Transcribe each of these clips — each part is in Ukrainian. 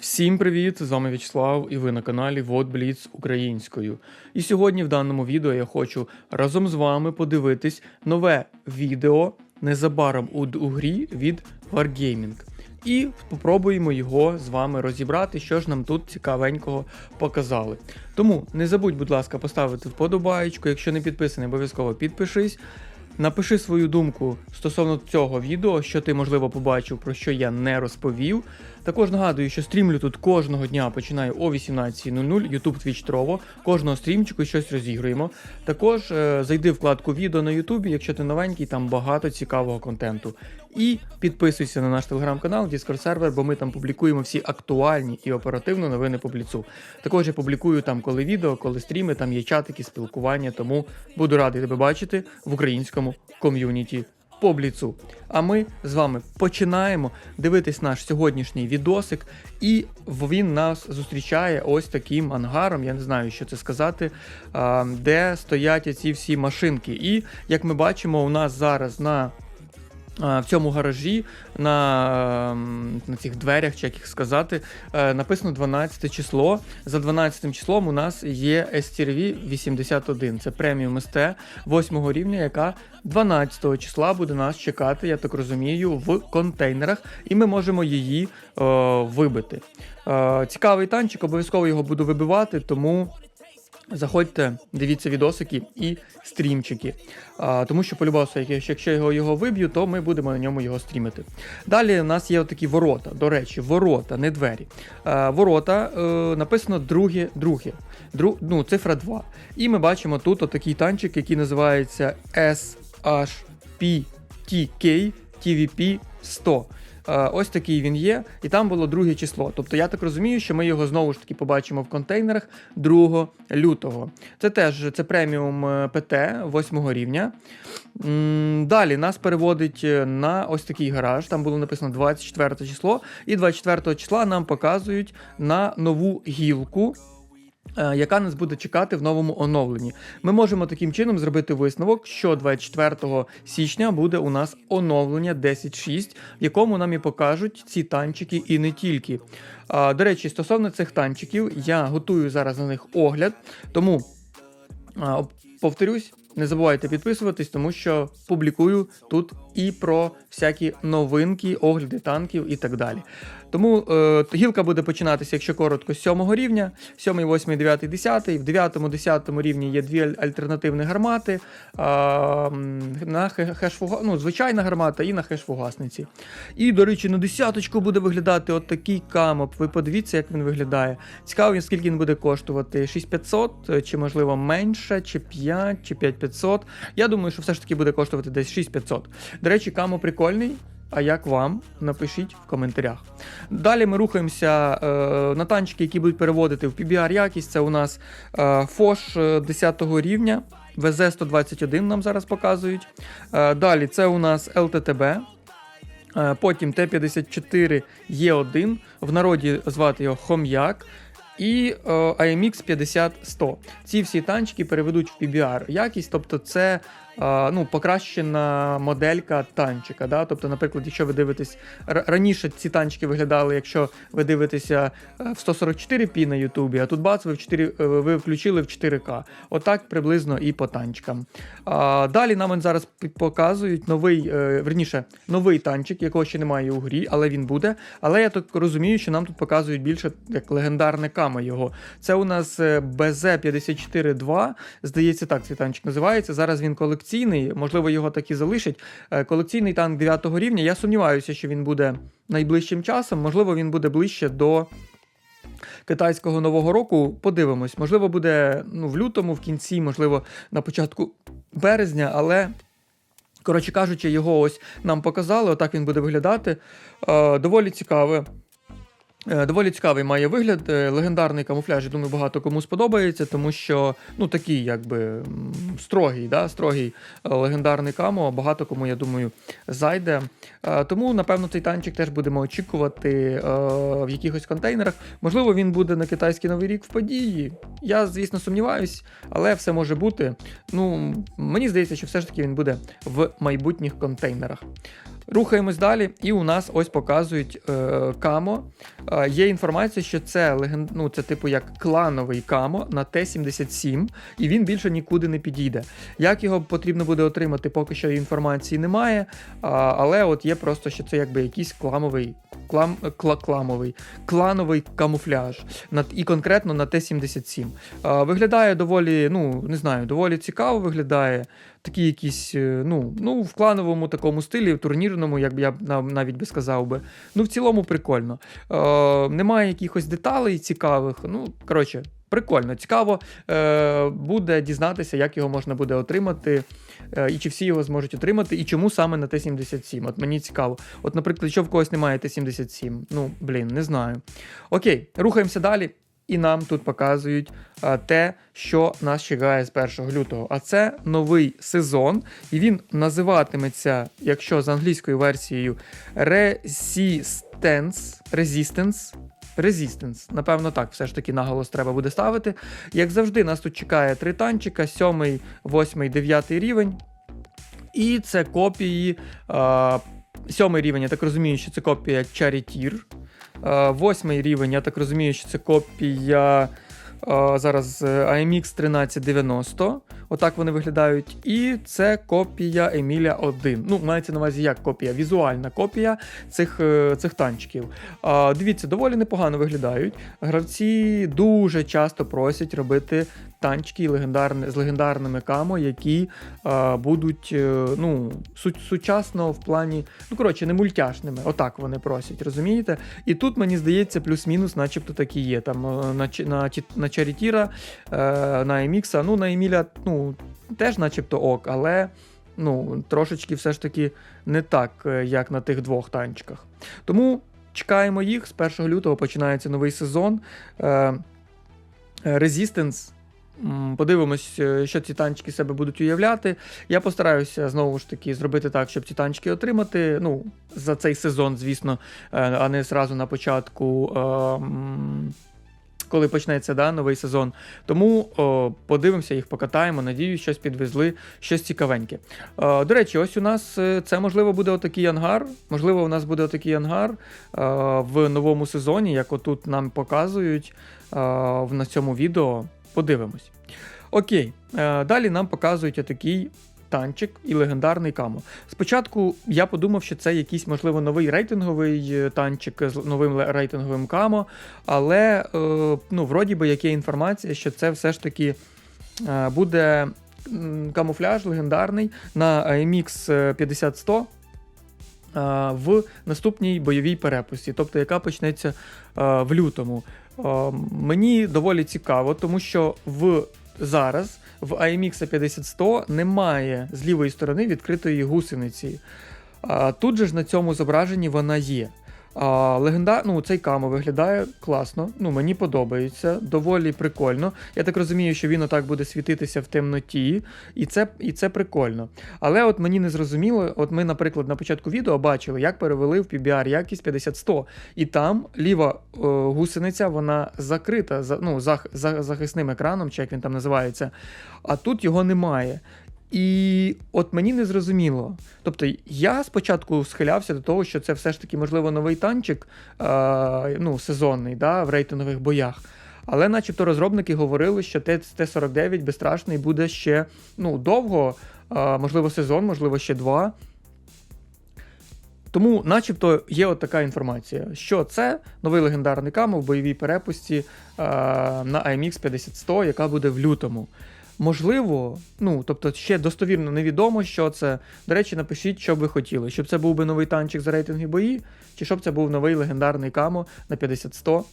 Всім привіт! З вами В'ячеслав і ви на каналі WhatBlitz українською. І сьогодні в даному відео я хочу разом з вами подивитись нове відео незабаром у, у грі від Wargaming. І спробуємо його з вами розібрати, що ж нам тут цікавенького показали. Тому не забудь, будь ласка, поставити вподобаєчку. Якщо не підписаний, обов'язково підпишись. Напиши свою думку стосовно цього відео, що ти, можливо, побачив, про що я не розповів. Також нагадую, що стрімлю тут кожного дня починаю о 18.00, YouTube Twitch Trovo. Кожного стрімчику щось розігруємо. Також е, зайди вкладку відео на YouTube, якщо ти новенький, там багато цікавого контенту. І підписуйся на наш телеграм-канал, Discord сервер, бо ми там публікуємо всі актуальні і оперативно новини по бліцу. Також я публікую там коли відео, коли стріми, там є чатики, спілкування, тому буду радий тебе бачити в українському ком'юніті по бліцу. А ми з вами починаємо дивитись наш сьогоднішній відосик, і він нас зустрічає ось таким ангаром. Я не знаю, що це сказати, де стоять ці всі машинки. І як ми бачимо, у нас зараз на В цьому гаражі на ем, на цих дверях, чи як їх сказати, е, написано 12 число. За 12 числом у нас є STRV 81. Це преміум СТ 8 рівня, яка 12 числа буде нас чекати, я так розумію, в контейнерах, і ми можемо її е, вибити. Е, цікавий танчик, обов'язково його буду вибивати, тому. Заходьте, дивіться відосики і стрімчики. А, Тому що полюбався, якщо його його виб'ю, то ми будемо на ньому його стрімити. Далі у нас є такі ворота. До речі, ворота, не двері. А, Ворота е, написано друге, друге. Дру, ну, цифра 2. І ми бачимо тут отакий танчик, який називається SHPTK TVP 100. Е, Ось такий він є, і там було друге число. Тобто я так розумію, що ми його знову ж таки побачимо в контейнерах 2 лютого. Це теж це преміум е, ПТ 8 рівня. Далі нас переводить е, на ось такий гараж. Там було написано 24 число, і 24 числа нам показують на нову гілку. Е, Яка нас буде чекати в новому оновленні. Ми можемо таким чином зробити висновок, що 24 січня буде у нас оновлення 10.6, в якому нам і покажуть ці танчики і не тільки. До речі, стосовно цих танчиків, я готую зараз на них огляд, тому повторюсь. Не забувайте підписуватись, тому що публікую тут і про всякі новинки, огляди танків і так далі. Тому е, гілка буде починатися, якщо коротко, з 7 рівня, 7, 8, 9, 10. В 9, 10 рівні є дві альтернативні гармати. Е, на хе- ну, звичайна гармата і на хеш-фугасниці. І, до речі, на десяточку буде виглядати от такий камоп. Ви подивіться, як він виглядає. Цікаво, скільки він буде коштувати: 6500, е, чи можливо менше, чи 5, чи 5500. Я думаю, що все ж таки буде коштувати десь 6500. До речі, камо прикольний. А як вам? Напишіть в коментарях. Далі ми рухаємося е, на танчики, які будуть переводити в PBR якість. Це у нас е, Foch е, 10 рівня, VZ121 нам зараз показують. Е, далі це у нас ЛТТБ. Е, Потім Т-54 Є1, в народі звати його Хом'як. І е, AMX 50-100. Ці всі танчики переведуть в PBR якість, тобто це е, ну, покращена моделька танчика. Да? Тобто, наприклад, якщо ви дивитесь раніше ці танчики виглядали, якщо ви дивитеся е, в 144p на Ютубі, а тут бац, ви, в 4, е, ви включили в 4К. Отак приблизно і по танчикам. А, далі нам зараз показують новий, е, верніше, новий танчик, якого ще немає у грі, але він буде. Але я так розумію, що нам тут показують більше як легендарне кама його. Це у нас е, BZ54-2, здається, так цей танчик називається. Зараз він колекційний, можливо, його так і залишать. Е, Колекційний танк 9 рівня. Я сумніваюся, що він буде найближчим часом. Можливо, він буде ближче до. Китайського нового року подивимось. Можливо, буде ну, в лютому, в кінці, можливо, на початку березня, але. Коротше кажучи, його ось нам показали, отак він буде виглядати. Е, доволі цікаве. Е, Доволі цікавий має вигляд, е, легендарний камуфляж, я думаю, багато кому сподобається, тому що ну такий, якби строгий, да, строгий е, легендарний камо, багато кому, я думаю, зайде. Тому, напевно, цей танчик теж будемо очікувати в якихось контейнерах. Можливо, він буде на китайський новий рік в події. Я, звісно, сумніваюсь, але все може бути. Ну, мені здається, що все ж таки він буде в майбутніх контейнерах. Рухаємось далі, і у нас ось показують е, камо. Е, є інформація, що це ну, це типу як клановий камо на Т-77, і він більше нікуди не підійде. Як його потрібно буде отримати, поки що інформації немає. А, але от є просто, що це якби якийсь кламовий, клам, кла, кламовий, клановий камуфляж. На, і конкретно на Т-77. А, виглядає доволі, ну, не знаю, доволі цікаво виглядає. Такі якісь, е, ну, ну, в клановому такому стилі, в турнірному, як би я навіть би сказав би. Ну, в цілому прикольно. Е, немає якихось деталей цікавих. Ну, коротше, прикольно. Цікаво е, буде дізнатися, як його можна буде отримати, е, і чи всі його зможуть отримати, і чому саме на Т-77. От мені цікаво. От, наприклад, що в когось немає Т-77. Ну, блін, не знаю. Окей, рухаємося далі. І нам тут показують те, що нас чекає з 1 лютого. А це новий сезон, і він називатиметься, якщо з англійською версією, Resistance. Resistance. Resistance. Напевно, так, все ж таки наголос треба буде ставити. Як завжди, нас тут чекає три танчика: 7, 8, 9 рівень. І це копії. Сьомий рівень, я так розумію, що це копія Charioteer. Е, Восьмий рівень, я так розумію, що це копія е, зараз е, AMX 1390. Отак вони виглядають. І це копія Еміля 1. Ну, мається на увазі як копія, візуальна копія цих, е, цих танчиків. А, Дивіться, доволі непогано виглядають. Гравці дуже часто просять робити танчики легендарні, з легендарними камо, які а, будуть е, ну, сучасно в плані, ну коротше, не мультяшними. Отак вони просять, розумієте? І тут мені здається, плюс-мінус, начебто такі є. Там е, на, на, на Чарітіра, на Емікса, ну на Еміля, ну, теж начебто ок, але. Ну, трошечки все ж таки не так, е, як на тих двох танчиках. Тому чекаємо їх. З 1 лютого починається новий сезон. Resistance. Подивимось, е, що ці танчики себе будуть уявляти. Я постараюся знову ж таки зробити так, щоб ці танчики отримати. Ну, за цей сезон, звісно, е, а не зразу на початку. е, Коли почнеться да, новий сезон. Тому о, подивимося, їх покатаємо. Надіюсь, щось підвезли, щось цікавеньке. Е, до речі, ось у нас е, це можливо буде отакий ангар. Можливо, у нас буде отакий ангар е, в новому сезоні, як отут нам показують е, в- на цьому відео. Подивимось. Окей, е, далі нам показують отакий танчик і легендарний камо. Спочатку я подумав, що це якийсь, можливо, новий рейтинговий е, танчик з новим рейтинговим камо, але е, ну, вроді би є інформація, що це все ж таки е, буде камуфляж легендарний на AMX 50-100 е, в наступній бойовій перепусті, тобто яка почнеться в лютому. Мені доволі цікаво, тому що в зараз в IMX 50-100 немає з лівої сторони відкритої гусениці. Тут же ж на цьому зображенні вона є. А, легенда... ну, цей камо виглядає класно, ну, мені подобається, доволі прикольно. Я так розумію, що він отак буде світитися в темноті, і це, і це прикольно. Але от мені не зрозуміло, от ми, наприклад, на початку відео бачили, як перевели в PBR якість 50-100, і там ліва е, гусениця, вона закрита за, ну, зах, за, захисним екраном, чи як він там називається, а тут його немає. І от мені не зрозуміло. Тобто, я спочатку схилявся до того, що це все ж таки, можливо, новий танчик, е, ну, сезонний, да, в рейтингових боях. Але начебто розробники говорили, що Т- Т-49 безстрашний буде ще ну, довго, е, можливо, сезон, можливо, ще два. Тому, начебто, є от така інформація, що це новий легендарний камо в бойовій перепусті е, на AMX 50-100, яка буде в лютому. Можливо, ну тобто ще достовірно невідомо, що це. До речі, напишіть, що б ви хотіли. Щоб це був би новий танчик за рейтинги бої, чи щоб це був новий легендарний камо на 50-100 е,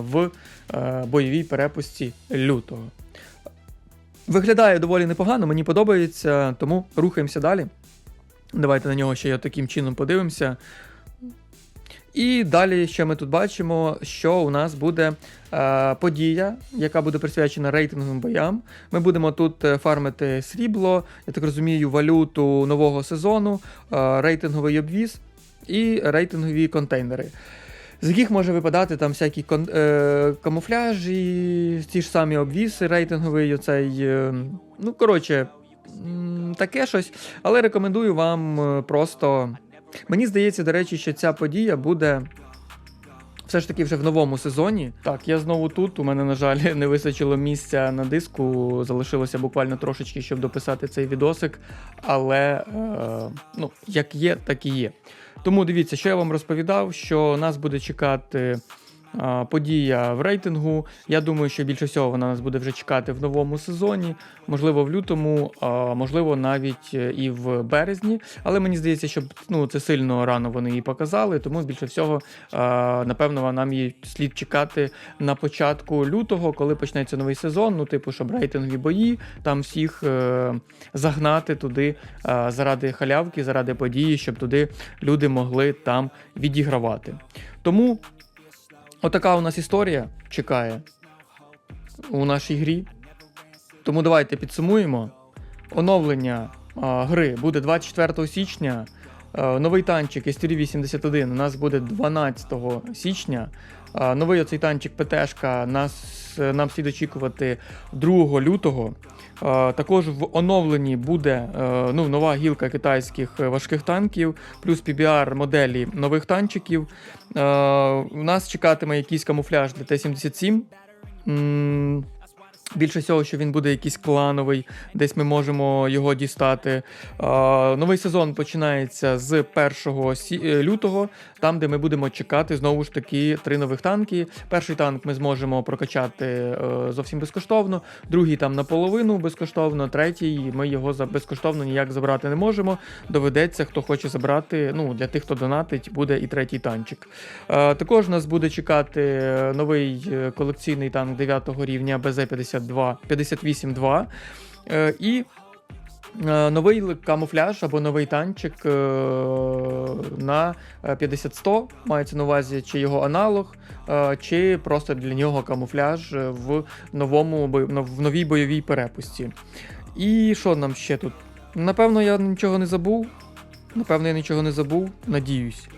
в е, бойовій перепусті лютого. Виглядає доволі непогано, мені подобається, тому рухаємося далі. Давайте на нього ще таким чином подивимося. І далі, що ми тут бачимо, що у нас буде е, подія, яка буде присвячена рейтинговим боям. Ми будемо тут е, фармити срібло, я так розумію, валюту нового сезону, е, рейтинговий обвіз і рейтингові контейнери. З яких може випадати там всякі кон, е, камуфляжі, ті ж самі обвіси, рейтинговий оцей. Е, ну, коротше, таке щось. Але рекомендую вам е, просто. Мені здається, до речі, що ця подія буде. Все ж таки вже в новому сезоні. Так, я знову тут. У мене, на жаль, не вистачило місця на диску. Залишилося буквально трошечки, щоб дописати цей відосик. Але е, ну, як є, так і є. Тому дивіться, що я вам розповідав, що нас буде чекати. Подія в рейтингу. Я думаю, що більше всього вона нас буде вже чекати в новому сезоні, можливо, в лютому, можливо, навіть е, і в березні. Але мені здається, що ну, це сильно рано вони її показали, тому більше всього, напевно, нам її слід чекати на початку лютого, коли почнеться новий сезон. Ну, типу, щоб рейтингові бої, там всіх е, загнати туди заради халявки, заради події, щоб туди люди могли там відігравати. Тому отака у нас історія чекає у нашій грі. Тому давайте підсумуємо. Оновлення а, гри буде 24 січня. Е, Новий танчик STR-81 у нас буде 12 січня. Е, Новий оцей танчик ПТшка нас, е, нам слід очікувати 2 лютого. Е, Також в оновленні буде е, ну, нова гілка китайських е, важких танків, плюс PBR моделі нових танчиків. Е, У нас чекатиме якийсь камуфляж для Т-77. Більше всього, що він буде якийсь клановий, десь ми можемо його дістати. Новий сезон починається з 1 сі- е, лютого, там, де ми будемо чекати знову ж таки три нових танки. Перший танк ми зможемо прокачати е, зовсім безкоштовно, другий там наполовину безкоштовно, третій ми його за безкоштовно ніяк забрати не можемо. Доведеться, хто хоче забрати. Ну для тих, хто донатить, буде і третій танчик. Е, також нас буде чекати новий колекційний танк 9 рівня БЗ-52 58-2. Е, і е, новий камуфляж або новий танчик е, на е, 50-100, мається на увазі, чи його аналог, чи просто для нього камуфляж в новому в новій бойовій перепусті. І що нам ще тут? Напевно, я нічого не забув. Напевно, я нічого не забув, надіюсь.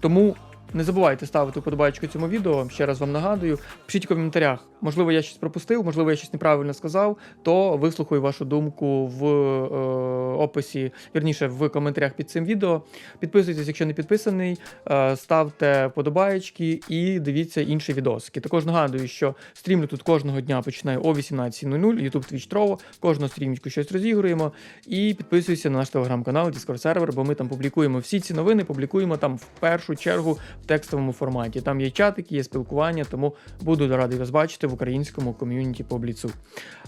Тому не забувайте ставити вподобайку цьому відео. Ще раз вам нагадую. Пишіть в коментарях. Можливо, я щось пропустив, можливо, я щось неправильно сказав, то вислухаю вашу думку в е, описі, вірніше в коментарях під цим відео. Підписуйтесь, якщо не підписаний, е, ставте вподобаєчки і дивіться інші відосики. Також нагадую, що стрімлю тут кожного дня починаю о 18.00, YouTube Twitch Trovo, кожного стрімчику щось розігруємо. І підписуйся на наш телеграм-канал, Discord сервер, бо ми там публікуємо всі ці новини, публікуємо там в першу чергу в текстовому форматі. Там є чатики, є спілкування, тому буду радий вас бачити в українському ком'юніті по бліцу.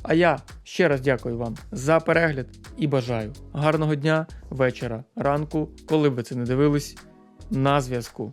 А я ще раз дякую вам за перегляд і бажаю гарного дня, вечора, ранку, коли б ви це не дивились. На зв'язку.